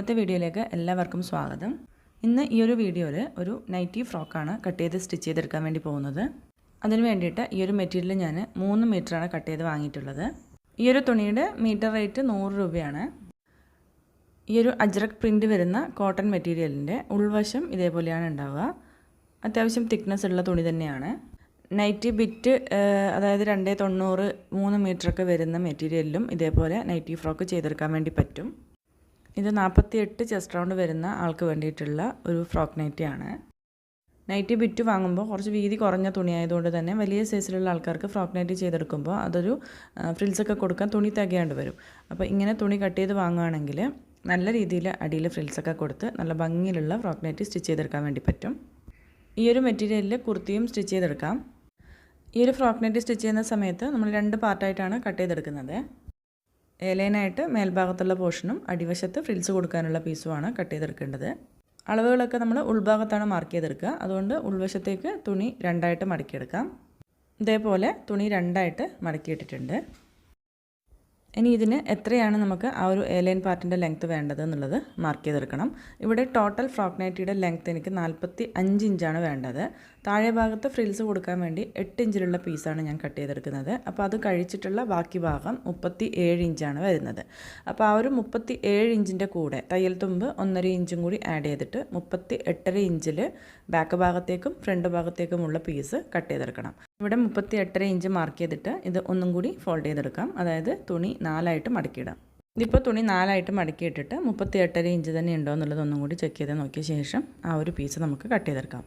ഇന്നത്തെ വീഡിയോയിലേക്ക് എല്ലാവർക്കും സ്വാഗതം. ഇന്ന് ഈ ഒരു വീഡിയോയിൽ ഒരു നൈറ്റി ഫ്രോക്കാണ് കട്ട് ചെയ്ത് സ്റ്റിച്ച് ചെയ്തെടുക്കാൻ വേണ്ടി പോകുന്നത്. അതിന് വേണ്ടിയിട്ട് ഈ ഒരു മെറ്റീരിയൽ ഞാൻ മൂന്ന് മീറ്ററാണ് കട്ട് ചെയ്ത് വാങ്ങിയിട്ടുള്ളത്. ഈ ഒരു തുണിയുടെ മീറ്റർ റേറ്റ് നൂറ് രൂപയാണ്. ഈ ഒരു അജ്രക് പ്രിന്റ് വരുന്ന കോട്ടൺ മെറ്റീരിയലിന്റെ ഉൾവശം ഇതേപോലെയാണ് ഉണ്ടാവുക. അത്യാവശ്യം തിക്നെസ് ഉള്ള തുണി തന്നെയാണ്. നൈറ്റി ബിറ്റ് അതായത് രണ്ടേ തൊണ്ണൂറ് മൂന്ന് മീറ്ററൊക്കെ വരുന്ന മെറ്റീരിയലിലും ഇതേപോലെ നൈറ്റി ഫ്രോക്ക് ചെയ്തെടുക്കാൻ വേണ്ടി പറ്റും. ഇത് നാൽപ്പത്തി എട്ട് ചെസ്റ്റ് റൗണ്ട് വരുന്ന ആൾക്ക് വേണ്ടിയിട്ടുള്ള ഒരു ഫ്രോക്ക് നൈറ്റിയാണ്. നൈറ്റി ബിറ്റ് വാങ്ങുമ്പോൾ കുറച്ച് വീതി കുറഞ്ഞ തുണിയായതുകൊണ്ട് തന്നെ വലിയ സൈസിലുള്ള ആൾക്കാർക്ക് ഫ്രോക്ക് നൈറ്റി ചെയ്തെടുക്കുമ്പോൾ അതൊരു ഫ്രിൽസൊക്കെ കൊടുക്കാൻ തുണി തികയാണ്ട് വരും. അപ്പോൾ ഇങ്ങനെ തുണി കട്ട് ചെയ്ത് വാങ്ങുകയാണെങ്കിൽ നല്ല രീതിയിൽ അടിയിൽ ഫ്രിൽസൊക്കെ കൊടുത്ത് നല്ല ഭംഗിയിലുള്ള ഫ്രോക്ക് നൈറ്റി സ്റ്റിച്ച് ചെയ്തെടുക്കാൻ വേണ്ടി പറ്റും. ഈ ഒരു മെറ്റീരിയലിൽ കുർത്തിയും സ്റ്റിച്ച് ചെയ്തെടുക്കാം. ഈ ഒരു ഫ്രോക്ക് നൈറ്റി സ്റ്റിച്ച് ചെയ്യുന്ന സമയത്ത് നമ്മൾ രണ്ട് പാർട്ടായിട്ടാണ് കട്ട് ചെയ്തെടുക്കുന്നത്. ഏലൈനായിട്ട് മേൽഭാഗത്തുള്ള പോർഷനും അടിവശത്ത് ഫ്രിൽസ് കൊടുക്കാനുള്ള പീസുമാണ് കട്ട് ചെയ്തെടുക്കേണ്ടത്. അളവുകളൊക്കെ നമ്മൾ ഉൾഭാഗത്താണ് മാർക്ക് ചെയ്തെടുക്കുക. അതുകൊണ്ട് ഉൾവശത്തേക്ക് തുണി രണ്ടായിട്ട് മടക്കിയെടുക്കാം. ഇതേപോലെ തുണി രണ്ടായിട്ട് മടക്കിയിട്ടിട്ടുണ്ട്. ഇനി ഇതിന് എത്രയാണ് നമുക്ക് ആ ഒരു എലൈൻ പാർട്ടിന്റെ ലെങ്ത്ത് വേണ്ടത് എന്നുള്ളത് മാർക്ക് ചെയ്തെടുക്കണം. ഇവിടെ ടോട്ടൽ ഫ്രോക്ക് നൈറ്റിയുടെ ലെങ്ത്ത് എനിക്ക് നാൽപ്പത്തി അഞ്ച് ഇഞ്ചാണ് വേണ്ടത്. താഴെ ഭാഗത്ത് ഫ്രിൽസ് കൊടുക്കാൻ വേണ്ടി എട്ട് ഇഞ്ചിലുള്ള പീസാണ് ഞാൻ കട്ട് ചെയ്തെടുക്കുന്നത്. അപ്പോൾ അത് കഴിച്ചിട്ടുള്ള ബാക്കി ഭാഗം മുപ്പത്തി ഏഴ് ഇഞ്ചാണ് വരുന്നത്. അപ്പോൾ ആ ഒരു മുപ്പത്തി ഏഴ് ഇഞ്ചിന്റെ കൂടെ തയ്യൽ തുമ്പ് ഒന്നര ഇഞ്ചും കൂടി ആഡ് ചെയ്തിട്ട് മുപ്പത്തി എട്ടര ഇഞ്ചിൽ ബാക്ക് ഭാഗത്തേക്കും ഫ്രണ്ട് ഭാഗത്തേക്കുമുള്ള പീസ് കട്ട് ചെയ്തെടുക്കണം. ഇവിടെ മുപ്പത്തി എട്ടര ഇഞ്ച് മാർക്ക് ചെയ്തിട്ട് ഇത് ഒന്നും കൂടി ഫോൾഡ് ചെയ്തെടുക്കാം. അതായത് തുണി നാലായിട്ട് മടക്കിയിടാം. ഇതിപ്പോൾ തുണി നാലായിട്ട് മടക്കിയിട്ടിട്ട് മുപ്പത്തി എട്ടര ഇഞ്ച് തന്നെ ഉണ്ടോ എന്നുള്ളത് ഒന്നും കൂടി ചെക്ക് ചെയ്ത് നോക്കിയ ശേഷം ആ ഒരു പീസ് നമുക്ക് കട്ട് ചെയ്തെടുക്കാം.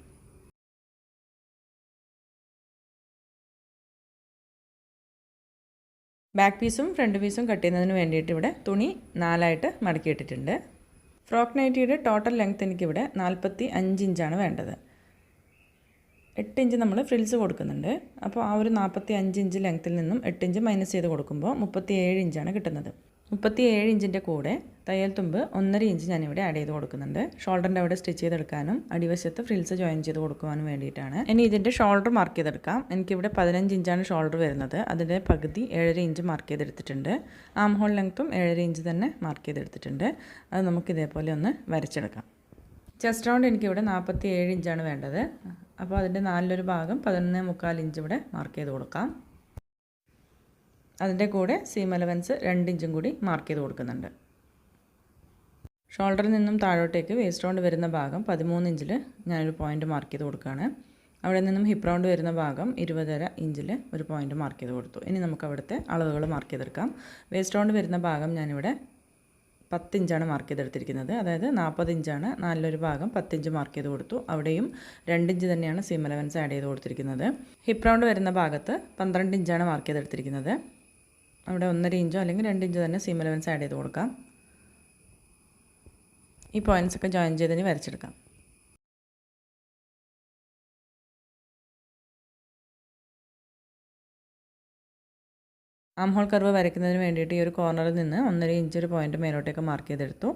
ബാക്ക് പീസും ഫ്രണ്ട് പീസും കട്ട് ചെയ്യുന്നതിന് വേണ്ടിയിട്ട് ഇവിടെ തുണി നാലായിട്ട് മടക്കി ഇട്ടിട്ടുണ്ട്. ഫ്രോക്ക് നൈറ്റിയുടെ ടോട്ടൽ ലെങ്ത് എനിക്കിവിടെ നാൽപ്പത്തി അഞ്ച് ഇഞ്ചാണ് വേണ്ടത്. എട്ട് ഇഞ്ച് നമ്മൾ ഫ്രിൽസ് കൊടുക്കുന്നുണ്ട്. അപ്പോൾ ആ ഒരു നാൽപ്പത്തി അഞ്ച് ഇഞ്ച് ലെങ്ത്തിൽ നിന്നും എട്ട് ഇഞ്ച് മൈനസ് ചെയ്ത് കൊടുക്കുമ്പോൾ മുപ്പത്തി ഏഴ് ഇഞ്ചാണ് കിട്ടുന്നത്. മുപ്പത്തി ഏഴ് ഇഞ്ചിന്റെ കൂടെ തയ്യൽ തുമ്പ് ഒന്നര ഇഞ്ച് ഞാനിവിടെ ആഡ് ചെയ്ത് കൊടുക്കുന്നുണ്ട്. ഷോൾഡറിന്റെ അവിടെ സ്റ്റിച്ച് ചെയ്തെടുക്കാനും അടിവശത്ത് ഫ്രിൽസ് ജോയിൻ ചെയ്ത് കൊടുക്കുവാനും വേണ്ടിയിട്ടാണ്. ഇനി ഇതിന്റെ ഷോൾഡർ മാർക്ക് ചെയ്തെടുക്കാം. എനിക്കിവിടെ പതിനഞ്ച് ഇഞ്ചാണ് ഷോൾഡർ വരുന്നത്. അതിന്റെ പകുതി ഏഴര ഇഞ്ച് മാർക്ക് ചെയ്തെടുത്തിട്ടുണ്ട്. ആം ഹോൾ ലെങ്ത്തും ഏഴര ഇഞ്ച് തന്നെ മാർക്ക് ചെയ്തെടുത്തിട്ടുണ്ട്. അത് നമുക്ക് ഇതേപോലെ ഒന്ന് വരച്ചെടുക്കാം. ചെസ്റ്റ് റൗണ്ട് എനിക്കിവിടെ നാൽപ്പത്തി ഏഴ് ഇഞ്ചാണ് വേണ്ടത്. അപ്പോൾ അതിന്റെ നാലിലൊരു ഭാഗം പതിനൊന്ന് മുക്കാൽ ഇഞ്ച് ഇവിടെ മാർക്ക് ചെയ്ത് കൊടുക്കാം. അതിന്റെ കൂടെ സീം അലവൻസ് രണ്ടിഞ്ചും കൂടി മാർക്ക് ചെയ്ത് കൊടുക്കുന്നുണ്ട്. ഷോൾഡറിൽ നിന്നും താഴോട്ടേക്ക് വേസ്റ്റ് റൗണ്ട് വരുന്ന ഭാഗം പതിമൂന്ന് ഇഞ്ചിൽ ഞാനൊരു പോയിന്റ് മാർക്ക് ചെയ്ത് കൊടുക്കുകയാണ്. അവിടെ നിന്നും ഹിപ്പ് റൗണ്ട് വരുന്ന ഭാഗം ഇരുപതര ഇഞ്ചിൽ ഒരു പോയിന്റ് മാർക്ക് ചെയ്ത് കൊടുത്തു. ഇനി നമുക്ക് അവിടുത്തെ അളവുകൾ മാർക്ക് ചെയ്തെടുക്കാം. വേസ്റ്റ് റൗണ്ട് വരുന്ന ഭാഗം ഞാനിവിടെ പത്തിഞ്ചാണ് മാർക്ക് ചെയ്തെടുത്തിരിക്കുന്നത്. അതായത് നാൽപ്പത് ഇഞ്ചാണ്. നാലിലൊരു ഭാഗം പത്തിഞ്ച് മാർക്ക് ചെയ്ത് കൊടുത്തു. അവിടെയും രണ്ടിഞ്ച് തന്നെയാണ് സീം അലവൻസ് ആഡ് ചെയ്ത് കൊടുത്തിരിക്കുന്നത്. ഹിപ്പ് റൗണ്ട് വരുന്ന ഭാഗത്ത് പന്ത്രണ്ട് ഇഞ്ചാണ് മാർക്ക് ചെയ്തെടുത്തിരിക്കുന്നത്. അവിടെ ഒന്നര ഇഞ്ചോ അല്ലെങ്കിൽ രണ്ട് ഇഞ്ചോ തന്നെ സീം അലവൻസ് ആഡ് ചെയ്ത് കൊടുക്കാം. ഈ പോയിന്റ്സ് ഒക്കെ ജോയിൻ ചെയ്തിന് വരച്ചെടുക്കാം. ആം ഹോൾ കർവ് വരയ്ക്കുന്നതിന് വേണ്ടിയിട്ട് ഈ ഒരു കോർണറിൽ നിന്ന് ഒന്നര ഇഞ്ച് ഒരു പോയിന്റ് മേലോട്ടേക്ക് മാർക്ക് ചെയ്തെടുത്തു.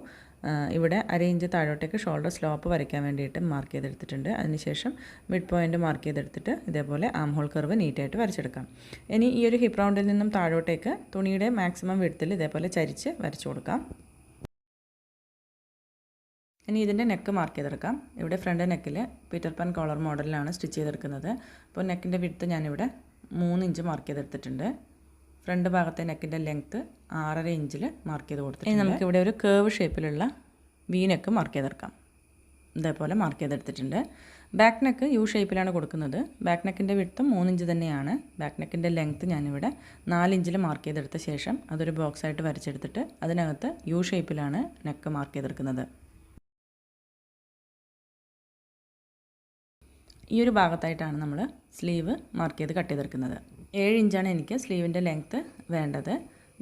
ഇവിടെ അര ഇഞ്ച് താഴോട്ടേക്ക് ഷോൾഡർ സ്ലോപ്പ് വരയ്ക്കാൻ വേണ്ടിയിട്ട് മാർക്ക് ചെയ്തെടുത്തിട്ടുണ്ട്. അതിനുശേഷം മിഡ് പോയിന്റ് മാർക്ക് ചെയ്തെടുത്തിട്ട് ഇതേപോലെ ആം ഹോൾ കർവ് നീറ്റായിട്ട് വരച്ചെടുക്കാം. ഇനി ഈ ഒരു ഹിപ്പ് റൗണ്ടിൽ നിന്നും താഴോട്ടേക്ക് തുണിയുടെ മാക്സിമം വിടുത്തിൽ ഇതേപോലെ ചരിച്ച് വരച്ചു കൊടുക്കാം. ഇനി ഇതിന്റെ നെക്ക് മാർക്ക് ചെയ്തെടുക്കാം. ഇവിടെ ഫ്രണ്ട് നെക്കിൽ പീറ്റർ പാൻ കോളർ മോഡലിലാണ് സ്റ്റിച്ച് ചെയ്തെടുക്കുന്നത്. അപ്പോൾ നെക്കിന്റെ വിടുത്ത് ഞാനിവിടെ മൂന്ന് ഇഞ്ച് മാർക്ക് ചെയ്തെടുത്തിട്ടുണ്ട്. ഫ്രണ്ട് ഭാഗത്തെ നെക്കിന്റെ ലെങ്ത്ത് ആറര ഇഞ്ചിൽ മാർക്ക് ചെയ്ത് കൊടുത്തിട്ട് ഇനി നമുക്കിവിടെ ഒരു കേവ് ഷേപ്പിലുള്ള വി നെക്ക് മാർക്ക് ചെയ്തെടുക്കാം. ഇതേപോലെ മാർക്ക് ചെയ്തെടുത്തിട്ടുണ്ട്. ബാക്ക് നെക്ക് യു ഷേപ്പിലാണ് കൊടുക്കുന്നത്. ബാക്ക് നെക്കിന്റെ വിടുത്ത് മൂന്നിഞ്ച് തന്നെയാണ്. ബാക്ക് നെക്കിന്റെ ലെങ്ത്ത് ഞാനിവിടെ നാലിഞ്ചിൽ മാർക്ക് ചെയ്തെടുത്ത ശേഷം അതൊരു ബോക്സ് ആയിട്ട് വരച്ചെടുത്തിട്ട് അതിനകത്ത് യു ഷേപ്പിലാണ് നെക്ക് മാർക്ക് ചെയ്തെടുക്കുന്നത്. ഈ ഒരു ഭാഗത്തായിട്ടാണ് നമ്മൾ സ്ലീവ് മാർക്ക് ചെയ്ത് കട്ട് ചെയ്തെടുക്കുന്നത്. ഏഴ് ഇഞ്ചാണ് എനിക്ക് സ്ലീവിന്റെ ലെങ്ത്ത് വേണ്ടത്.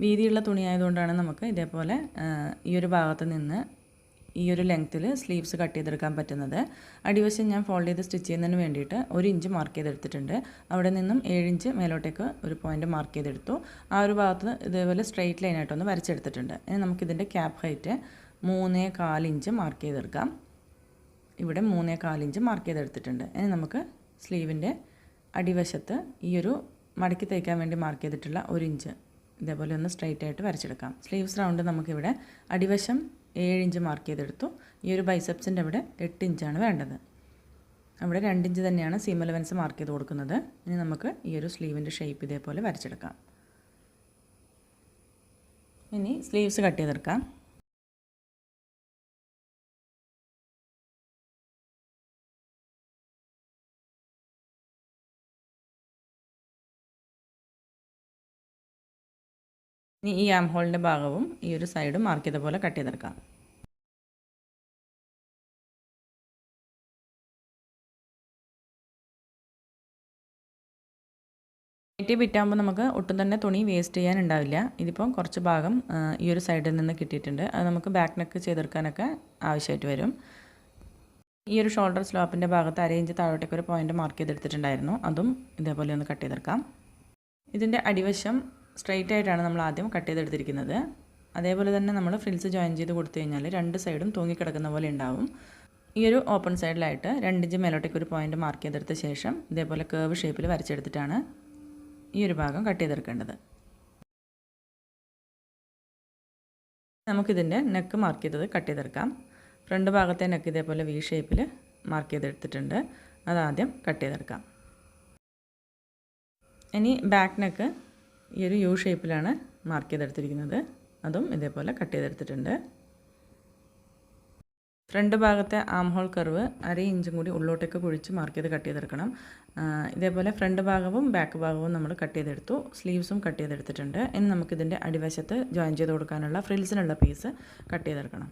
വീതിയുള്ള തുണിയായതുകൊണ്ടാണ് നമുക്ക് ഇതേപോലെ ഈ ഒരു ഭാഗത്ത് നിന്ന് ഈ ഒരു ലെങ്ത്തിൽ സ്ലീവ്സ് കട്ട് ചെയ്തെടുക്കാൻ പറ്റുന്നത്. അടിവശം ഞാൻ ഫോൾഡ് ചെയ്ത് സ്റ്റിച്ച് ചെയ്യുന്നതിന് വേണ്ടിയിട്ട് ഒരു ഇഞ്ച് മാർക്ക് ചെയ്തെടുത്തിട്ടുണ്ട്. അവിടെ നിന്നും ഏഴ് ഇഞ്ച് മേലോട്ടേക്ക് ഒരു പോയിന്റ് മാർക്ക് ചെയ്തെടുത്തു. ആ ഒരു ഭാഗത്ത് ഇതേപോലെ സ്ട്രെയിറ്റ് ലൈനായിട്ടൊന്ന് വരച്ചെടുത്തിട്ടുണ്ട്. ഇനി നമുക്കിതിന്റെ ക്യാപ് ഹൈറ്റ് മൂന്നേ കാലിഞ്ച് മാർക്ക് ചെയ്തെടുക്കാം. ഇവിടെ മൂന്നേ കാലിഞ്ച് മാർക്ക് ചെയ്തെടുത്തിട്ടുണ്ട്. ഇനി നമുക്ക് സ്ലീവിന്റെ അടിവശത്ത് ഈ ഒരു മടക്കി തയ്ക്കാൻ വേണ്ടി മാർക്ക് ചെയ്തിട്ടുള്ള ഒരു ഇഞ്ച് ഇതേപോലെ ഒന്ന് സ്ട്രൈറ്റ് ആയിട്ട് വരച്ചെടുക്കാം. സ്ലീവ്സ് റൗണ്ട് നമുക്കിവിടെ അടിവശം ഏഴ് ഇഞ്ച് മാർക്ക് ചെയ്തെടുത്തു. ഈ ഒരു ബൈസെപ്സിന്റെ അവിടെ എട്ട് ഇഞ്ചാണ് വേണ്ടത്. അവിടെ രണ്ട് ഇഞ്ച് തന്നെയാണ് സീം അലവൻസ് മാർക്ക് ചെയ്ത് കൊടുക്കുന്നത്. ഇനി നമുക്ക് ഈ ഒരു സ്ലീവിന്റെ ഷേപ്പ് ഇതേപോലെ വരച്ചെടുക്കാം. ഇനി സ്ലീവ്സ് കട്ട് ചെയ്തെടുക്കാം. ഇനി ഈ ആം ഹോളിന്റെ ഭാഗവും ഈ ഒരു സൈഡും മാർക്ക് ചെയ്ത പോലെ കട്ട് ചെയ്തെടുക്കാം. നൈറ്റി ബിറ്റാകുമ്പോൾ നമുക്ക് ഒട്ടും തന്നെ തുണി വേസ്റ്റ് ചെയ്യാനുണ്ടാവില്ല. ഇതിപ്പം കുറച്ച് ഭാഗം ഈ ഒരു സൈഡിൽ നിന്ന് കിട്ടിയിട്ടുണ്ട്. അത് നമുക്ക് ബാക്ക് നെക്ക് ചെയ്തെടുക്കാനൊക്കെ ആവശ്യമായിട്ട് വരും. ഈ ഒരു ഷോൾഡർ സ്ലോപ്പിന്റെ ഭാഗത്ത് അര ഇഞ്ച് താഴോട്ടേക്ക് ഒരു പോയിന്റ് മാർക്ക് ചെയ്തെടുത്തിട്ടുണ്ടായിരുന്നു. അതും ഇതേപോലെ ഒന്ന് കട്ട് ചെയ്തെടുക്കാം. ഇതിന്റെ അടിവശം സ്ട്രെയിറ്റ് ആയിട്ടാണ് നമ്മൾ ആദ്യം കട്ട് ചെയ്തെടുത്തിരിക്കുന്നത്. അതേപോലെ തന്നെ നമ്മൾ ഫ്രിൽസ് ജോയിൻ ചെയ്ത് കൊടുത്തു കഴിഞ്ഞാൽ രണ്ട് സൈഡും തൂങ്ങിക്കിടക്കുന്ന പോലെ ഉണ്ടാവും. ഈ ഒരു ഓപ്പൺ സൈഡിലായിട്ട് രണ്ടിഞ്ച് മേലോട്ടേക്ക് ഒരു പോയിന്റ് മാർക്ക് ചെയ്തെടുത്ത ശേഷം ഇതേപോലെ കേവ് ഷേപ്പിൽ വരച്ചെടുത്തിട്ടാണ് ഈ ഒരു ഭാഗം കട്ട് ചെയ്തെടുക്കേണ്ടത്. നമുക്കിതിന്റെ നെക്ക് മാർക്ക് ചെയ്തത് കട്ട് ചെയ്തെടുക്കാം. ഫ്രണ്ട് ഭാഗത്തെ നെക്ക് ഇതേപോലെ വി ഷേപ്പിൽ മാർക്ക് ചെയ്തെടുത്തിട്ടുണ്ട്. അതാദ്യം കട്ട് ചെയ്തെടുക്കാം. ഇനി ബാക്ക് നെക്ക് ഈ ഒരു യു ഷേപ്പിലാണ് മാർക്ക് ചെയ്തെടുത്തിരിക്കുന്നത്. അതും ഇതേപോലെ കട്ട് ചെയ്തെടുത്തിട്ടുണ്ട്. ഫ്രണ്ട് ഭാഗത്തെ ആം ഹോൾ കർവ് അര ഇഞ്ചും കൂടി ഉള്ളോട്ടേക്ക് കുഴിച്ച് മാർക്ക് ചെയ്ത് കട്ട് ചെയ്തെടുക്കണം. ഇതേപോലെ ഫ്രണ്ട് ഭാഗവും ബാക്ക് ഭാഗവും നമ്മൾ കട്ട് ചെയ്തെടുത്തു. സ്ലീവ്സും കട്ട് ചെയ്തെടുത്തിട്ടുണ്ട്. ഇനി നമുക്കിതിന്റെ അടിവശത്ത് ജോയിൻ ചെയ്ത് കൊടുക്കാനുള്ള ഫ്രിൽസിനുള്ള പീസ് കട്ട് ചെയ്തെടുക്കണം.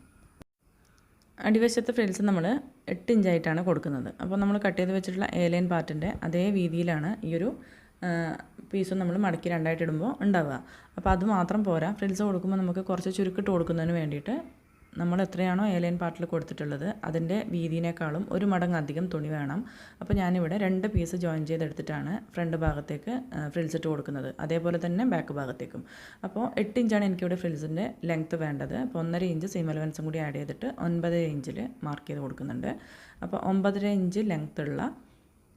അടിവശത്ത് ഫ്രിൽസ് നമ്മൾ എട്ട് ഇഞ്ചായിട്ടാണ് കൊടുക്കുന്നത്. അപ്പോൾ നമ്മൾ കട്ട് ചെയ്ത് വെച്ചിട്ടുള്ള എ ലൈൻ പാർട്ടിന്റെ അതേ വീതിയിലാണ് ഈ ഒരു പീസും നമ്മൾ മടക്കി രണ്ടായിട്ട് ഇടുമ്പോൾ ഉണ്ടാവുക. അപ്പോൾ അത് മാത്രം പോരാ. ഫ്രിൽസ് കൊടുക്കുമ്പോൾ നമുക്ക് കുറച്ച് ചുരുക്കിട്ട് കൊടുക്കുന്നതിന് വേണ്ടിയിട്ട് നമ്മൾ എത്രയാണോ ഏലൈൻ പാർട്ടിൽ കൊടുത്തിട്ടുള്ളത് അതിന്റെ വീതിനേക്കാളും ഒരു മടങ്ങ് അധികം തുണി വേണം. അപ്പോൾ ഞാനിവിടെ രണ്ട് പീസ് ജോയിൻ ചെയ്തെടുത്തിട്ടാണ് ഫ്രണ്ട് ഭാഗത്തേക്ക് ഫ്രിൽസ് ഇട്ട് കൊടുക്കുന്നത്. അതേപോലെ തന്നെ ബാക്ക് ഭാഗത്തേക്കും. അപ്പോൾ എട്ട് ഇഞ്ചാണ് എനിക്കിവിടെ ഫ്രിൽസിന്റെ ലെങ്ത്ത് വേണ്ടത്. അപ്പോൾ ഒന്നര ഇഞ്ച് സീം അലവൻസും കൂടി ആഡ് ചെയ്തിട്ട് ഒൻപതര ഇഞ്ചിൽ മാർക്ക് ചെയ്ത് കൊടുക്കുന്നുണ്ട്. അപ്പോൾ ഒമ്പതര ഇഞ്ച് ലെങ്ത്തുള്ള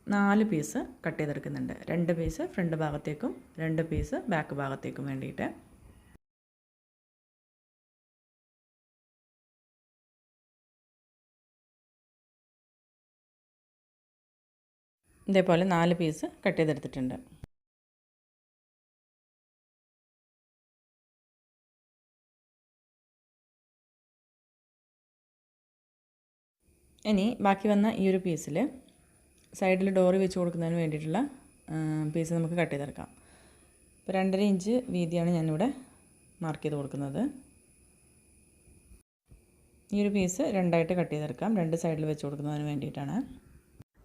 നാല് പീസ് കട്ട് ചെയ്തെടുക്കുന്നുണ്ട്. രണ്ട് പീസ് ഫ്രണ്ട് ഭാഗത്തേക്കും രണ്ട് പീസ് ബാക്ക് ഭാഗത്തേക്കും വേണ്ടിയിട്ട്. ഇതേപോലെ നാല് പീസ് കട്ട് ചെയ്തെടുത്തിട്ടുണ്ട്. ഇനി ബാക്കി വന്ന ഈ ഒരു പീസിൽ സൈഡിൽ ഡോറി വെച്ച് കൊടുക്കുന്നതിന് വേണ്ടിയിട്ടുള്ള പീസ് നമുക്ക് കട്ട് ചെയ്തെടുക്കാം. ഇപ്പോൾ രണ്ടര ഇഞ്ച് വീതിയാണ് ഞാനിവിടെ മാർക്ക് ചെയ്ത് കൊടുക്കുന്നത്. ഈ ഒരു പീസ് രണ്ടായിട്ട് കട്ട് ചെയ്തെടുക്കാം. രണ്ട് സൈഡിൽ വെച്ച് കൊടുക്കുന്നതിന് വേണ്ടിയിട്ടാണ്.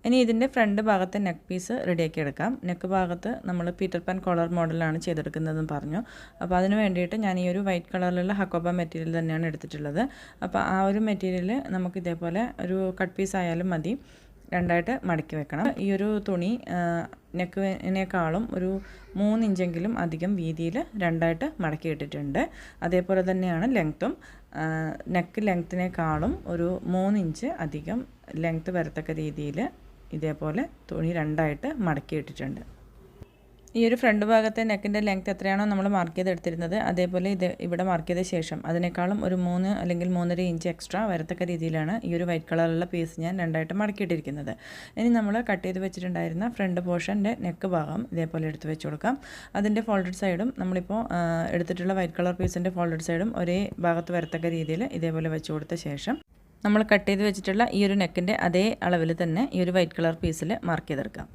ഇനി ഇതിന്റെ ഫ്രണ്ട് ഭാഗത്തെ നെക്ക് പീസ് റെഡിയാക്കി എടുക്കാം. നെക്ക് ഭാഗത്ത് നമ്മൾ പീറ്റർ പാൻ കോളർ മോഡലാണ് ചെയ്തെടുക്കുന്നതെന്ന് പറഞ്ഞു. അപ്പോൾ അതിന് വേണ്ടിയിട്ട് ഞാൻ ഈ ഒരു വൈറ്റ് കളറിലുള്ള ഹക്കോബ മെറ്റീരിയൽ തന്നെയാണ് എടുത്തിട്ടുള്ളത്. അപ്പോൾ ആ ഒരു മെറ്റീരിയൽ നമുക്ക് ഇതേപോലെ ഒരു കട്ട് പീസ് ആയാലും മതി. രണ്ടായിട്ട് മടക്കി വെക്കണം. ഈ ഒരു തുണി നെക്കിനേക്കാളും ഒരു മൂന്നിഞ്ചെങ്കിലും അധികം വീതിയിൽ രണ്ടായിട്ട് മടക്കി ഇട്ടിട്ടുണ്ട്. അതേപോലെ തന്നെയാണ് ലെങ്ത്തും. നെക്ക് ലെങ്ത്തിനേക്കാളും ഒരു മൂന്നിഞ്ച് അധികം ലെങ്ത്ത് വരത്തക്ക രീതിയിൽ ഇതേപോലെ തുണി രണ്ടായിട്ട് മടക്കി ഇട്ടിട്ടുണ്ട്. ഈ ഒരു ഫ്രണ്ട് ഭാഗത്തെ നെക്കിന്റെ ലെങ്ത് എത്രയാണോ നമ്മൾ മാർക്ക് ചെയ്തെടുത്തിരുന്നത് അതേപോലെ ഇത് ഇവിടെ മാർക്ക് ചെയ്ത ശേഷം അതിനേക്കാളും ഒരു മൂന്ന് അല്ലെങ്കിൽ മൂന്നര ഇഞ്ച് എക്സ്ട്രാ വരത്തക്ക രീതിയിലാണ് ഈ ഒരു വൈറ്റ് കളറുള്ള പീസ് ഞാൻ രണ്ടായിട്ട് മടക്കിയിട്ടിരിക്കുന്നത്. ഇനി നമ്മൾ കട്ട് ചെയ്ത് വെച്ചിട്ടുണ്ടായിരുന്ന ഫ്രണ്ട് പോർഷന്റെ നെക്ക് ഭാഗം ഇതേപോലെ എടുത്ത് വെച്ച് കൊടുക്കാം. അതിന്റെ ഫോൾഡഡ് സൈഡും നമ്മളിപ്പോൾ എടുത്തിട്ടുള്ള വൈറ്റ് കളർ പീസിന്റെ ഫോൾഡഡ് സൈഡും ഒരേ ഭാഗത്ത് വരത്തക്ക രീതിയിൽ ഇതേപോലെ വെച്ച് കൊടുത്ത ശേഷം നമ്മൾ കട്ട് ചെയ്ത് വെച്ചിട്ടുള്ള ഈ ഒരു നെക്കിന്റെ അതേ അളവിൽ തന്നെ ഈ ഒരു വൈറ്റ് കളർ പീസിൽ മാർക്ക് ചെയ്തെടുക്കാം.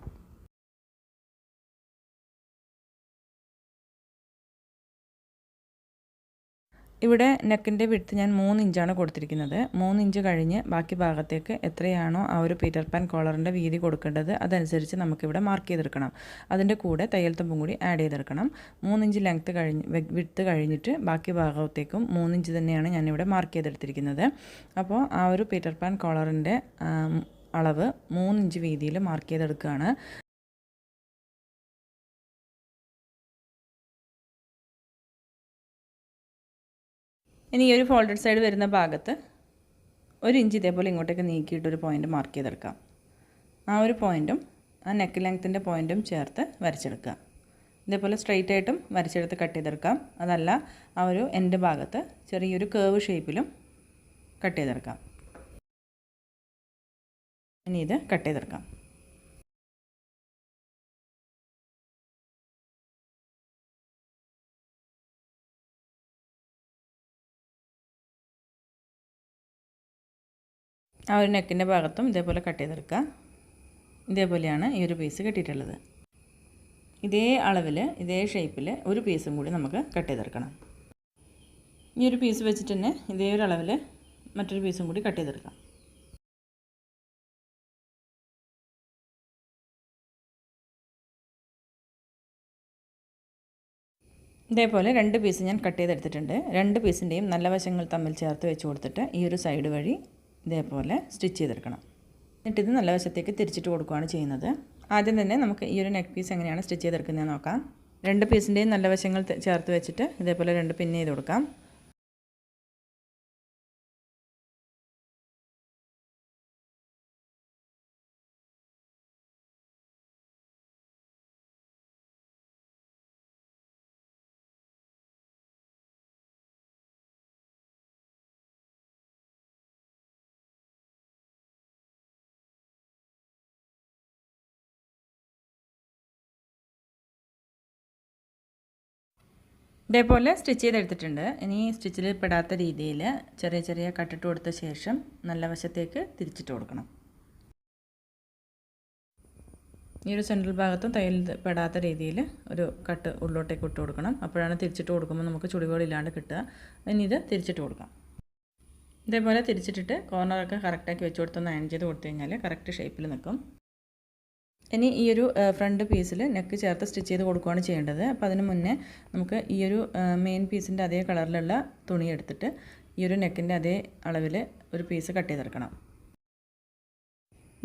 ഇവിടെ നെക്കിന്റെ വിടുത്ത് ഞാൻ മൂന്ന് ഇഞ്ചാണ് കൊടുത്തിരിക്കുന്നത്. മൂന്ന് ഇഞ്ച് കഴിഞ്ഞ് ബാക്കി ഭാഗത്തേക്ക് എത്രയാണോ ആ ഒരു പീറ്റർ പാൻ കോളറിന്റെ വീതി കൊടുക്കേണ്ടത് അതനുസരിച്ച് നമുക്കിവിടെ മാർക്ക് ചെയ്തെടുക്കണം. അതിന്റെ കൂടെ തയ്യൽ തുമ്പും കൂടി ആഡ് ചെയ്തെടുക്കണം. മൂന്നിഞ്ച് ലെങ്ത്ത് കഴിഞ്ഞ് വിടുത്ത് കഴിഞ്ഞിട്ട് ബാക്കി ഭാഗത്തേക്കും മൂന്നിഞ്ച് തന്നെയാണ് ഞാനിവിടെ മാർക്ക് ചെയ്തെടുത്തിരിക്കുന്നത്. അപ്പോൾ ആ ഒരു പീറ്റർ പാൻ കോളറിന്റെ അളവ് മൂന്നിഞ്ച് വീതിയിൽ മാർക്ക് ചെയ്തെടുക്കുകയാണ്. ഇനി ഈ ഒരു ഫോൾഡഡ് സൈഡ് വരുന്ന ഭാഗത്ത് ഒരു ഇഞ്ച് ഇതേപോലെ ഇങ്ങോട്ടേക്ക് നീക്കിയിട്ട് ഒരു പോയിന്റ് മാർക്ക് ചെയ്തെടുക്കാം. ആ ഒരു പോയിന്റും ആ നെക്ക് ലെങ്ത്തിന്റെ പോയിന്റും ചേർത്ത് വരച്ചെടുക്കുക. ഇതേപോലെ സ്ട്രെയിറ്റ് ആയിട്ടും വരച്ചെടുത്ത് കട്ട് ചെയ്തെടുക്കാം. അതല്ല ആ ഒരു എന്റെ ഭാഗത്ത് ചെറിയൊരു കേവ് ഷേപ്പിലും കട്ട് ചെയ്തെടുക്കാം. ഇനി ഇത് കട്ട് ചെയ്തെടുക്കാം. ആ ഒരു നെക്കിന്റെ ഭാഗത്തും ഇതേപോലെ കട്ട് ചെയ്തെടുക്കുക. ഇതേപോലെയാണ് ഈ ഒരു പീസ് കെട്ടിയിട്ടുള്ളത്. ഇതേ അളവിൽ ഇതേ ഷേപ്പിൽ ഒരു പീസും കൂടി നമുക്ക് കട്ട് ചെയ്തെടുക്കണം. ഈ ഒരു പീസ് വെച്ചിട്ട് തന്നെ ഇതേ ഒരു അളവിൽ മറ്റൊരു പീസും കൂടി കട്ട് ചെയ്തെടുക്കാം. ഇതേപോലെ രണ്ട് പീസ് ഞാൻ കട്ട് ചെയ്തെടുത്തിട്ടുണ്ട്. രണ്ട് പീസിന്റെയും നല്ല വശങ്ങൾ തമ്മിൽ ചേർത്ത് വെച്ച് കൊടുത്തിട്ട് ഈ ഒരു സൈഡ് വഴി ഇതേപോലെ സ്റ്റിച്ച് ചെയ്തെടുക്കണം. എന്നിട്ട് ഇത് നല്ല വശത്തേക്ക് തിരിച്ചിട്ട് കൊടുക്കുകയാണ് ചെയ്യുന്നത്. ആദ്യം തന്നെ നമുക്ക് ഈ ഒരു നെക്ക് പീസ് എങ്ങനെയാണ് സ്റ്റിച്ച് ചെയ്തെടുക്കുന്നതെന്ന് നോക്കാം. രണ്ട് പീസിന്റെയും നല്ല വശങ്ങൾ ചേർത്ത് വെച്ചിട്ട് ഇതേപോലെ രണ്ട് പിൻ ചെയ്ത് കൊടുക്കാം. ഇതേപോലെ സ്റ്റിച്ച് ചെയ്തെടുത്തിട്ടുണ്ട്. ഇനി സ്റ്റിച്ചിൽ പെടാത്ത രീതിയിൽ ചെറിയ ചെറിയ കട്ടിട്ട് കൊടുത്ത ശേഷം നല്ല വശത്തേക്ക് തിരിച്ചിട്ട് കൊടുക്കണം. ഈ ഒരു സെൻട്രൽ ഭാഗത്തും തയ്യൽ പെടാത്ത രീതിയിൽ ഒരു കട്ട് ഉള്ളിലോട്ടേക്ക് ഇട്ട് കൊടുക്കണം. അപ്പോഴാണ് തിരിച്ചിട്ട് കൊടുക്കുമ്പോൾ നമുക്ക് ചുളിവുകളില്ലാണ്ട് കിട്ടുക. ഇനി ഇത് തിരിച്ചിട്ട് കൊടുക്കാം. ഇതേപോലെ തിരിച്ചിട്ടിട്ട് കോർണറൊക്കെ കറക്റ്റാക്കി വെച്ച് കൊടുത്തൊന്ന് അയൺ ചെയ്ത് കൊടുത്തു കഴിഞ്ഞാൽ കറക്റ്റ് ഷേപ്പിൽ നിൽക്കും. ഇനി ഈ ഒരു ഫ്രണ്ട് പീസിൽ നെക്ക് ചേർത്ത് സ്റ്റിച്ച് ചെയ്ത് കൊടുക്കുകയാണ് ചെയ്യേണ്ടത്. അപ്പോൾ അതിന് മുന്നേ നമുക്ക് ഈ ഒരു മെയിൻ പീസിന്റെ അതേ കളറിലുള്ള തുണി എടുത്തിട്ട് ഈ ഒരു നെക്കിന്റെ അതേ അളവിൽ ഒരു പീസ് കട്ട് ചെയ്തെടുക്കണം.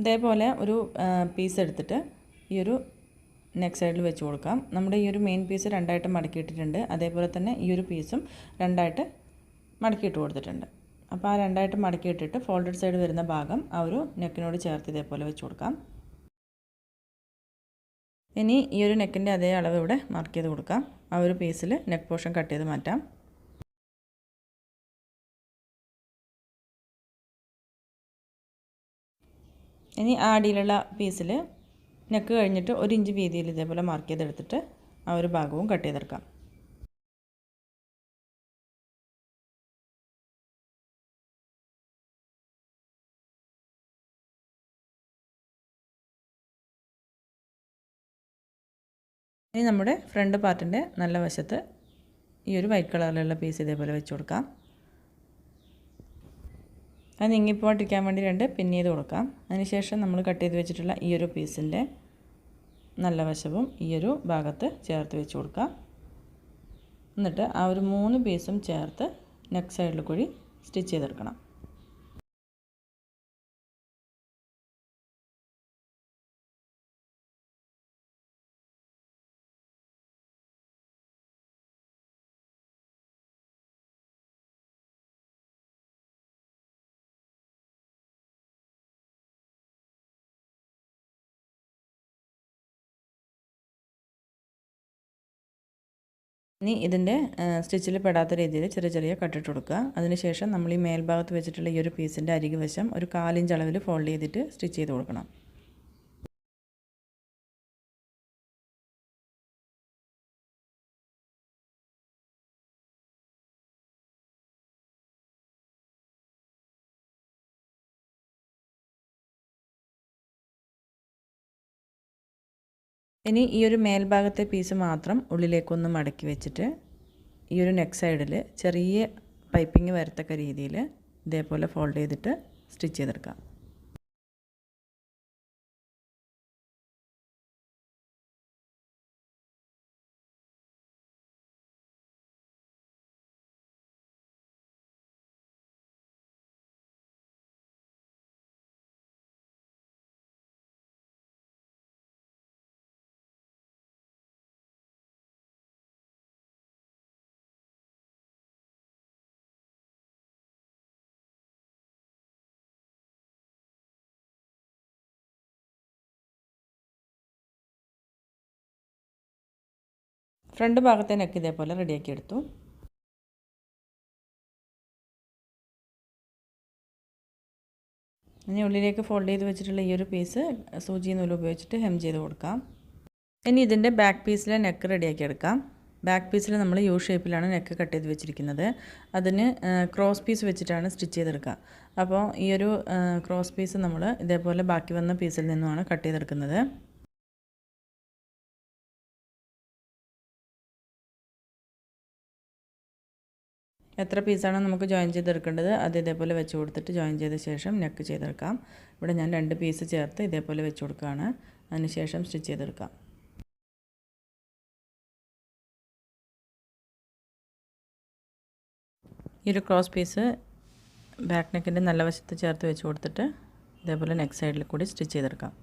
ഇതേപോലെ ഒരു പീസ് എടുത്തിട്ട് ഈ ഒരു നെക്ക് സൈഡിൽ വെച്ച് കൊടുക്കാം. നമ്മുടെ ഈ ഒരു മെയിൻ പീസ് രണ്ടായിട്ട് മടക്കിയിട്ടിട്ടുണ്ട്. അതേപോലെ തന്നെ ഈ ഒരു പീസും രണ്ടായിട്ട് മടക്കിയിട്ട് കൊടുത്തിട്ടുണ്ട്. അപ്പോൾ ആ രണ്ടായിട്ട് മടക്കിയിട്ടിട്ട് ഫോൾഡഡ് സൈഡ് വരുന്ന ഭാഗം ആ ഒരു നെക്കിനോട് ചേർത്ത് ഇതേപോലെ വെച്ച് കൊടുക്കാം. ഇനി ഈ ഒരു നെക്കിന്റെ അതേ അളവ് ഇവിടെ മാർക്ക് ചെയ്ത് കൊടുക്കാം. ആ ഒരു പീസിൽ നെക്ക് പോർഷൻ കട്ട് ചെയ്ത് മാറ്റാം. ഇനി ആ അടിയിലുള്ള പീസിൽ നെക്ക് കഴിഞ്ഞിട്ട് ഒരു ഇഞ്ച് വീതിയിൽ ഇതേപോലെ മാർക്ക് ചെയ്തെടുത്തിട്ട് ആ ഒരു ഭാഗവും കട്ട് ചെയ്തെടുക്കാം. ഇനി നമ്മുടെ ഫ്രണ്ട് പാർട്ടിന്റെ നല്ല വശത്ത് ഈ ഒരു വൈറ്റ് കളറിലുള്ള പീസ് ഇതേപോലെ വെച്ച് കൊടുക്കാം. അത് നീങ്ങിപ്പോട്ടിരിക്കാൻ വേണ്ടി രണ്ട് പിൻ ചെയ്ത് കൊടുക്കാം. അതിനുശേഷം നമ്മൾ കട്ട് ചെയ്ത് വെച്ചിട്ടുള്ള ഈ ഒരു പീസിന്റെ നല്ല വശവും ഈ ഒരു ഭാഗത്ത് ചേർത്ത് വെച്ച് കൊടുക്കാം. എന്നിട്ട് ആ ഒരു മൂന്ന് പീസും ചേർത്ത് നെക്സ്റ്റ് സൈഡിൽ കൂടി സ്റ്റിച്ച് ചെയ്തെടുക്കണം. ഇനി ഇതിന്റെ സ്റ്റിച്ചിൽ പെടാത്ത രീതിയിൽ ചെറിയ ചെറിയ കട്ടിട്ട് കൊടുക്കുക. അതിനുശേഷം നമ്മൾ ഈ മേൽഭാഗത്ത് വെച്ചിട്ടുള്ള ഈ ഒരു പീസിന്റെ അരികുവശം ഒരു കാലിഞ്ച് അളവിൽ ഫോൾഡ് ചെയ്തിട്ട് സ്റ്റിച്ച് ചെയ്ത് കൊടുക്കണം. ഇനി ഈ ഒരു മേൽഭാഗത്തെ പീസ് മാത്രം ഉള്ളിലേക്കൊന്ന് മടക്കി വെച്ചിട്ട് ഈ ഒരു നെക്ക് സൈഡിൽ ചെറിയ പൈപ്പിംഗ് വരത്തക്ക രീതിയിൽ ഇതേപോലെ ഫോൾഡ് ചെയ്തിട്ട് സ്റ്റിച്ച് ചെയ്തെടുക്കാം. ഫ്രണ്ട് ഭാഗത്തെ നെക്ക് ഇതേപോലെ റെഡിയാക്കി എടുത്തു. ഇനി ഉള്ളിലേക്ക് ഫോൾഡ് ചെയ്ത് വെച്ചിട്ടുള്ള ഈ ഒരു പീസ് സൂചി നൂൽ ഉപയോഗിച്ചിട്ട് ഹെം ചെയ്ത് കൊടുക്കാം. ഇനി ഇതിന്റെ ബാക്ക് പീസിലെ നെക്ക് റെഡിയാക്കി എടുക്കാം. ബാക്ക് പീസിൽ നമ്മൾ യു ഷേപ്പിലാണ് നെക്ക് കട്ട് ചെയ്ത് വെച്ചിരിക്കുന്നത്. അതിന് ക്രോസ് പീസ് വെച്ചിട്ടാണ് സ്റ്റിച്ച് ചെയ്തെടുക്കുക. അപ്പോൾ ഈ ഒരു ക്രോസ് പീസ് നമ്മൾ ഇതേപോലെ ബാക്കി വന്ന പീസിൽ നിന്നുമാണ് കട്ട് ചെയ്തെടുക്കുന്നത്. എത്ര പീസാണോ നമുക്ക് ജോയിൻ ചെയ്തെടുക്കേണ്ടത് അത് ഇതേപോലെ വെച്ച് കൊടുത്തിട്ട് ജോയിൻ ചെയ്ത ശേഷം നെക്ക് ചെയ്തെടുക്കാം. ഇവിടെ ഞാൻ രണ്ട് പീസ് ചേർത്ത് ഇതേപോലെ വെച്ച് കൊടുക്കുകയാണ്. അതിനുശേഷം സ്റ്റിച്ച് ചെയ്തെടുക്കാം. ഈ ഒരു ക്രോസ് പീസ് ബാക്ക് നെക്കിന്റെ നല്ല വശത്ത് ചേർത്ത് വെച്ച് കൊടുത്തിട്ട് ഇതേപോലെ നെക്ക് സൈഡിൽ കൂടി സ്റ്റിച്ച് ചെയ്തെടുക്കാം.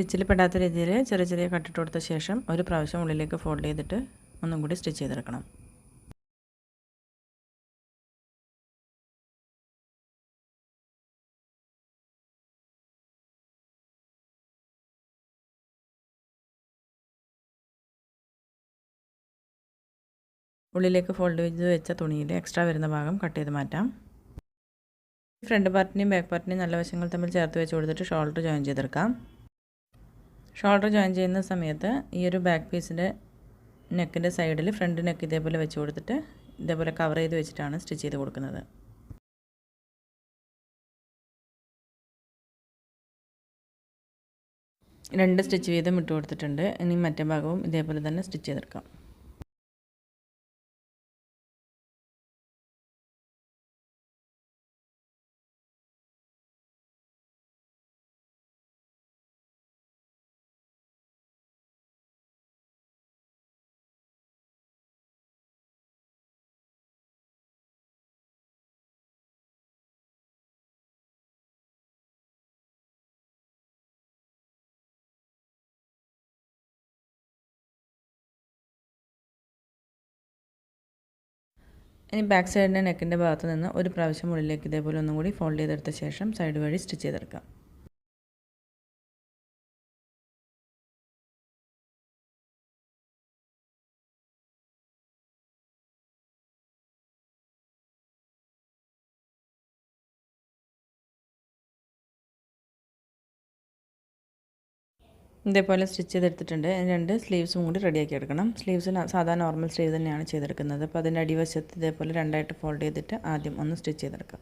സ്റ്റിച്ചിൽ പെടാത്ത രീതിയിൽ ചെറിയ ചെറിയ കട്ടിട്ട് കൊടുത്ത ശേഷം ഒരു പ്രാവശ്യം ഉള്ളിലേക്ക് ഫോൾഡ് ചെയ്തിട്ട് ഒന്നും കൂടി സ്റ്റിച്ച് ചെയ്തെടുക്കണം. ഉള്ളിലേക്ക് ഫോൾഡ് ചെയ്ത് വെച്ച തുണിയിൽ എക്സ്ട്രാ വരുന്ന ഭാഗം കട്ട് ചെയ്ത് മാറ്റാം. ഫ്രണ്ട് പാർട്ടിനെയും ബാക്ക് പാർട്ടിനെയും നല്ല വശങ്ങൾ തമ്മിൽ ചേർത്ത് വെച്ച് കൊടുത്തിട്ട് ഷോൾഡർ ജോയിൻ ചെയ്തെടുക്കാം. ഷോൾഡർ ജോയിൻ ചെയ്യുന്ന സമയത്ത് ഈ ഒരു ബാക്ക് പീസിന്റെ നെക്കിന്റെ സൈഡിൽ ഫ്രണ്ട് നെക്ക് ഇതേപോലെ വെച്ച് കൊടുത്തിട്ട് ഇതേപോലെ കവർ ചെയ്ത് വെച്ചിട്ടാണ് സ്റ്റിച്ച് ചെയ്ത് കൊടുക്കുന്നത്. രണ്ട് സ്റ്റിച്ച് വീതം ഇട്ട് കൊടുത്തിട്ടുണ്ട്. ഇനി മറ്റേ ഭാഗവും ഇതേപോലെ തന്നെ സ്റ്റിച്ച് ചെയ്തെടുക്കാം. ഇനി ബാക്ക് സൈഡിന്റെ നെക്കിന്റെ ഭാഗത്ത് നിന്ന് ഒരു പ്രാവശ്യം ഉള്ളിലേക്ക് ഇതേപോലെ ഒന്നും കൂടി ഫോൾഡ് ചെയ്തെടുത്ത ശേഷം സൈഡ് വഴി സ്റ്റിച്ച് ചെയ്തെടുക്കാം. ഇതേപോലെ സ്റ്റിച്ച് ചെയ്തെടുത്തിട്ടുണ്ട്. രണ്ട് സ്ലീവ്സും കൂടി റെഡിയാക്കി എടുക്കണം. സ്ലീവ്സ് സാധാരണ നോർമൽ സ്ലീവ് തന്നെയാണ് ചെയ്തെടുക്കുന്നത്. അപ്പോൾ അതിന്റെ അടിവശത്ത് ഇതേപോലെ രണ്ടായിട്ട് ഫോൾഡ് ചെയ്തിട്ട് ആദ്യം ഒന്ന് സ്റ്റിച്ച് ചെയ്തെടുക്കാം.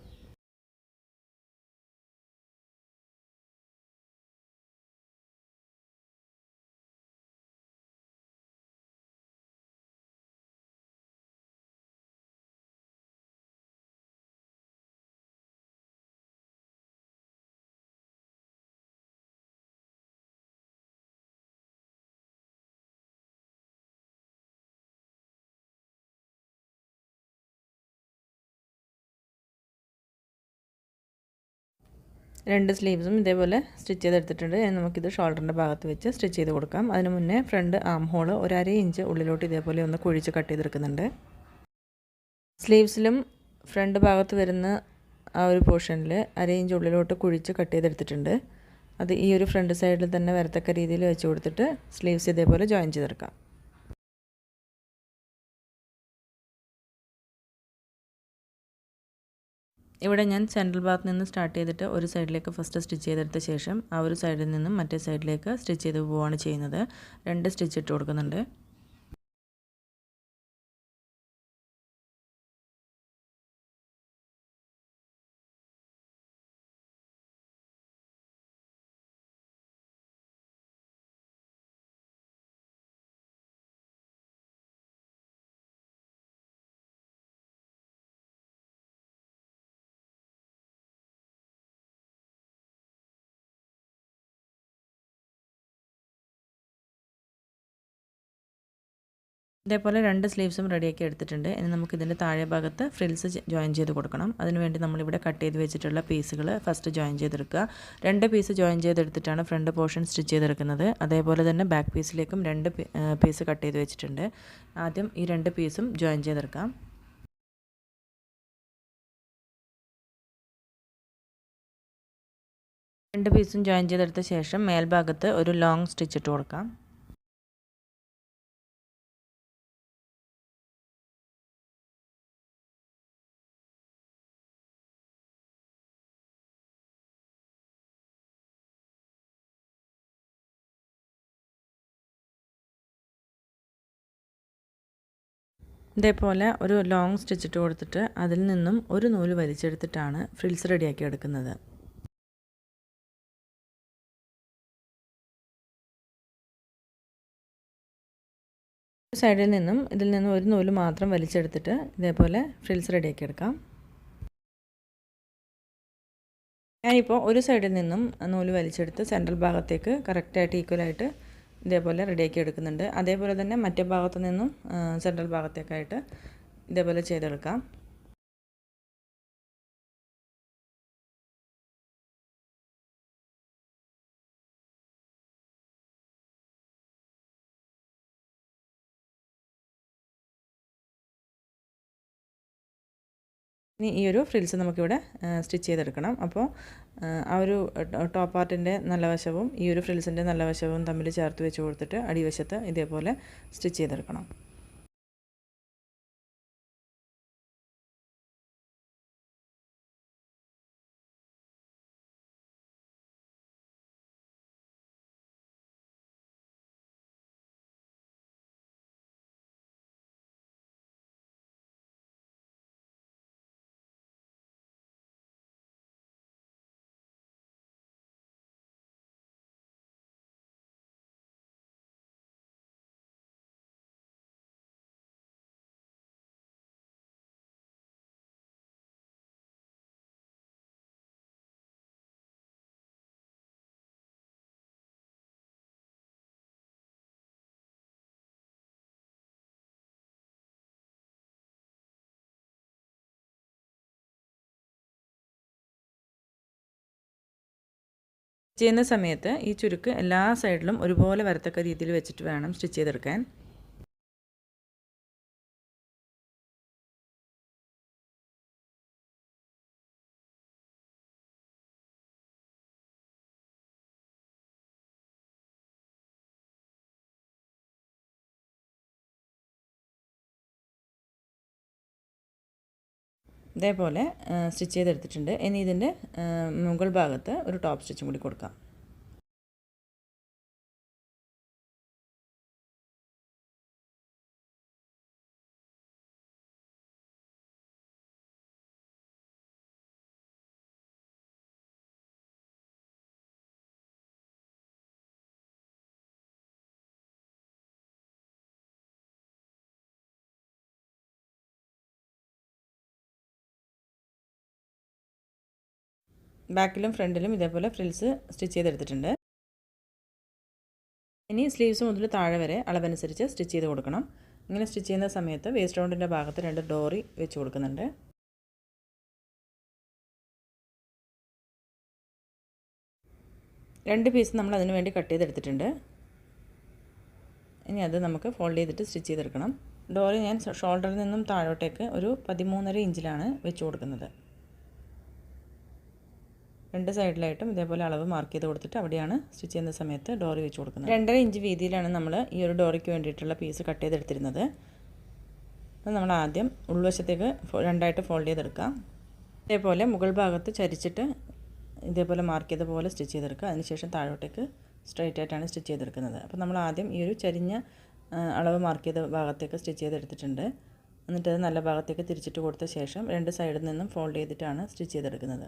രണ്ട് സ്ലീവ്സും ഇതേപോലെ സ്റ്റിച്ച് ചെയ്തെടുത്തിട്ടുണ്ട്. നമുക്കിത് ഷോൾഡറിന്റെ ഭാഗത്ത് വെച്ച് സ്റ്റിച്ച് ചെയ്ത് കൊടുക്കാം. അതിന് മുന്നേ ഫ്രണ്ട് ആം ഹോൾ ഒരു അര ഇഞ്ച് ഉള്ളിലോട്ട് ഇതേപോലെ ഒന്ന് കുഴിച്ച് കട്ട് ചെയ്തെടുക്കുന്നുണ്ട്. സ്ലീവ്സിലും ഫ്രണ്ട് ഭാഗത്ത് വരുന്ന ആ ഒരു പോർഷനിൽ അര ഇഞ്ച് ഉള്ളിലോട്ട് കുഴിച്ച് കട്ട് ചെയ്തെടുത്തിട്ടുണ്ട്. അത് ഈ ഒരു ഫ്രണ്ട് സൈഡിൽ തന്നെ വരത്തക്ക രീതിയിൽ വെച്ച് കൊടുത്തിട്ട് സ്ലീവ്സ് ഇതേപോലെ ജോയിൻ ചെയ്തെടുക്കാം. ഇവിടെ ഞാൻ സെൻട്രൽ ഭാഗത്ത് നിന്ന് സ്റ്റാർട്ട് ചെയ്തിട്ട് ഒരു സൈഡിലേക്ക് ഫസ്റ്റ് സ്റ്റിച്ച് ചെയ്തെടുത്ത ശേഷം ആ ഒരു സൈഡിൽ നിന്നും മറ്റേ സൈഡിലേക്ക് സ്റ്റിച്ച് ചെയ്ത് പോവുകയാണ് ചെയ്യുന്നത്. രണ്ട് സ്റ്റിച്ച് ഇട്ട് കൊടുക്കുന്നുണ്ട്. ഇതേപോലെ രണ്ട് സ്ലീവ്സും റെഡിയാക്കി എടുത്തിട്ടുണ്ട്. ഇനി നമുക്ക് ഇതിന്റെ താഴെ ഭാഗത്ത് ഫ്രിൽസ് ജോയിൻ ചെയ്ത് കൊടുക്കണം. അതിനുവേണ്ടി നമ്മളിവിടെ കട്ട് ചെയ്ത് വെച്ചിട്ടുള്ള പീസുകൾ ഫസ്റ്റ് ജോയിൻ ചെയ്തെടുക്കുക. രണ്ട് പീസ് ജോയിൻ ചെയ്തെടുത്തിട്ടാണ് ഫ്രണ്ട് പോർഷൻ സ്റ്റിച്ച് ചെയ്തെടുക്കുന്നത്. അതേപോലെ തന്നെ ബാക്ക് പീസിലേക്കും രണ്ട് പീസ് കട്ട് ചെയ്ത് വെച്ചിട്ടുണ്ട്. ആദ്യം ഈ രണ്ട് പീസും ജോയിൻ ചെയ്തെടുക്കാം. രണ്ട് പീസും ജോയിൻ ചെയ്തെടുത്ത ശേഷം മേൽഭാഗത്ത് ഒരു ലോങ് സ്റ്റിച്ച് ഇട്ട് കൊടുക്കാം. ഇതേപോലെ ഒരു ലോങ് സ്റ്റിച്ചിട്ട് കൊടുത്തിട്ട് അതിൽ നിന്നും ഒരു നൂൽ വലിച്ചെടുത്തിട്ടാണ് ഫ്രിൽസ് റെഡിയാക്കി എടുക്കുന്നത്. സൈഡിൽ നിന്നും ഇതിൽ നിന്നും ഒരു നൂൽ മാത്രം വലിച്ചെടുത്തിട്ട് ഇതേപോലെ ഫ്രിൽസ് റെഡിയാക്കി എടുക്കാം. ഞാനിപ്പോൾ ഒരു സൈഡിൽ നിന്നും നൂൽ വലിച്ചെടുത്ത് സെൻട്രൽ ഭാഗത്തേക്ക് കറക്റ്റായിട്ട് ഈക്വലായിട്ട് ഇതേപോലെ റെഡിയാക്കി എടുക്കുന്നുണ്ട്. അതേപോലെ തന്നെ മറ്റേ ഭാഗത്തു നിന്നും സെൻട്രൽ ഭാഗത്തേക്കായിട്ട് ഇതേപോലെ ചെയ്തെടുക്കാം. ഇനി ഈ ഒരു ഫ്രിൽസ് നമുക്കിവിടെ സ്റ്റിച്ച് ചെയ്തെടുക്കണം. അപ്പോൾ ആ ഒരു ടോപ്പ് പാർട്ടിന്റെ നല്ല വശവും ഈ ഒരു ഫ്രിൽസിന്റെ നല്ല വശവും തമ്മിൽ ചേർത്ത് വെച്ച് കൊടുത്തിട്ട് അടിവശത്ത് ഇതേപോലെ സ്റ്റിച്ച് ചെയ്തെടുക്കണം. ചെയ്യുന്ന സമയത്ത് ഈ ചുരുക്ക് എല്ലാ സൈഡിലും ഒരുപോലെ വരത്തക്ക രീതിയിൽ വെച്ചിട്ട് വേണം സ്റ്റിച്ച് ചെയ്തെടുക്കാൻ. ഇതേപോലെ സ്റ്റിച്ച് ചെയ്തെടുത്തിട്ടുണ്ട്. ഇനി ഇതിന്റെ മുകൾ ഭാഗത്ത് ഒരു ടോപ്പ് സ്റ്റിച്ചും കൂടി കൊടുക്കാം. ബാക്കിലും ഫ്രണ്ടിലും ഇതേപോലെ ഫ്രിൽസ് സ്റ്റിച്ച് ചെയ്തെടുത്തിട്ടുണ്ട്. ഇനി സ്ലീവ്സ് മുതൽ താഴെ വരെ അളവനുസരിച്ച് സ്റ്റിച്ച് ചെയ്ത് കൊടുക്കണം. ഇങ്ങനെ സ്റ്റിച്ച് ചെയ്യുന്ന സമയത്ത് വേസ്റ്റ് റൗണ്ടിന്റെ ഭാഗത്ത് രണ്ട് ഡോറി വെച്ച് കൊടുക്കുന്നുണ്ട്. രണ്ട് പീസ് നമ്മൾ അതിന് വേണ്ടി കട്ട് ചെയ്തെടുത്തിട്ടുണ്ട്. ഇനി അത് നമുക്ക് ഫോൾഡ് ചെയ്തിട്ട് സ്റ്റിച്ച് ചെയ്തെടുക്കണം. ഡോറി ഞാൻ ഷോൾഡറിൽ നിന്നും താഴോട്ടേക്ക് ഒരു പതിമൂന്നര ഇഞ്ചിലാണ് വെച്ച് കൊടുക്കുന്നത്. രണ്ട് സൈഡിലായിട്ടും ഇതേപോലെ അളവ് മാർക്ക് ചെയ്ത് കൊടുത്തിട്ട് അവിടെയാണ് സ്റ്റിച്ച് ചെയ്യുന്ന സമയത്ത് ഡോറി വെച്ച് കൊടുക്കുന്നത്. രണ്ടര ഇഞ്ച് വീതിയിലാണ് നമ്മൾ ഈ ഒരു ഡോറിക്ക് വേണ്ടിയിട്ടുള്ള പീസ് കട്ട് ചെയ്തെടുത്തിരുന്നത്. അപ്പോൾ നമ്മൾ ആദ്യം ഉൾവശത്തേക്ക് രണ്ടായിട്ട് ഫോൾഡ് ചെയ്തെടുക്കാം ഇതേപോലെ മുകൾ ഭാഗത്ത് ചരിച്ചിട്ട് ഇതേപോലെ മാർക്ക് ചെയ്ത പോലെ സ്റ്റിച്ച് ചെയ്തെടുക്കുക. അതിനുശേഷം താഴോട്ടേക്ക് സ്ട്രൈറ്റ് ആയിട്ടാണ് സ്റ്റിച്ച് ചെയ്തെടുക്കുന്നത്. അപ്പോൾ നമ്മൾ ആദ്യം ഈ ഒരു ചരിഞ്ഞ അളവ് മാർക്ക് ചെയ്ത ഭാഗത്തേക്ക് സ്റ്റിച്ച് ചെയ്തെടുത്തിട്ടുണ്ട്. എന്നിട്ട് നല്ല ഭാഗത്തേക്ക് തിരിച്ചിട്ട് കൊടുത്ത ശേഷം രണ്ട് സൈഡിൽ നിന്നും ഫോൾഡ് ചെയ്തിട്ടാണ് സ്റ്റിച്ച് ചെയ്തെടുക്കുന്നത്.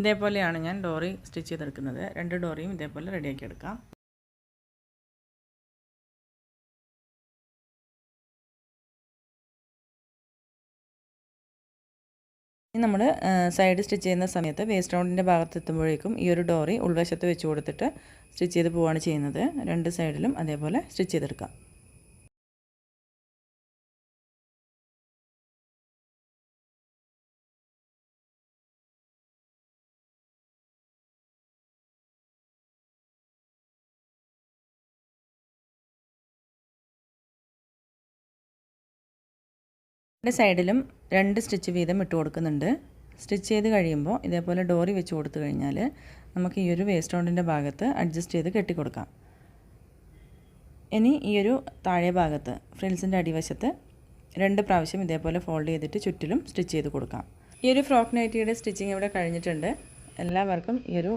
ഇതേപോലെയാണ് ഞാൻ ഡോറി സ്റ്റിച്ച് ചെയ്തെടുക്കുന്നത്. രണ്ട് ഡോറിയും ഇതേപോലെ റെഡിയാക്കി എടുക്കാം. ഇനി നമ്മൾ സൈഡ് സ്റ്റിച്ച് ചെയ്യുന്ന സമയത്ത് വേസ്റ്റ് റൗണ്ടിന്റെ ഭാഗത്ത് എത്തുമ്പോഴേക്കും ഈ ഒരു ഡോറി ഉൾവശത്ത് വെച്ച് കൊടുത്തിട്ട് സ്റ്റിച്ച് ചെയ്ത് പോവുകയാണ് ചെയ്യുന്നത്. രണ്ട് സൈഡിലും അതേപോലെ സ്റ്റിച്ച് ചെയ്തെടുക്കാം. രണ്ട് സൈഡിലും രണ്ട് സ്റ്റിച്ച് വീതം ഇട്ട് കൊടുക്കുന്നുണ്ട്. സ്റ്റിച്ച് ചെയ്ത് കഴിയുമ്പോൾ ഇതേപോലെ ഡോറി വെച്ച് കൊടുത്തു കഴിഞ്ഞാൽ നമുക്ക് ഈ ഒരു വേസ്റ്റ് റൗണ്ടിന്റെ ഭാഗത്ത് അഡ്ജസ്റ്റ് ചെയ്ത് കെട്ടിക്കൊടുക്കാം ഇനി ഈ ഒരു താഴെ ഭാഗത്ത് ഫ്രിൽസിന്റെ അടിവശത്ത് രണ്ട് പ്രാവശ്യം ഇതേപോലെ ഫോൾഡ് ചെയ്തിട്ട് ചുറ്റിലും സ്റ്റിച്ച് ചെയ്ത് കൊടുക്കാം. ഈ ഒരു ഫ്രോക്ക് നൈറ്റിയുടെ സ്റ്റിച്ചിങ് ഇവിടെ കഴിഞ്ഞിട്ടുണ്ട്. എല്ലാവർക്കും ഈ ഒരു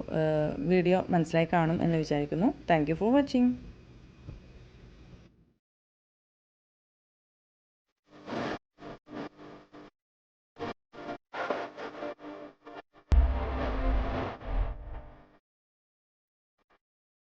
വീഡിയോ മനസ്സിലായി കാണും എന്ന് വിചാരിക്കുന്നു. Thank for watching.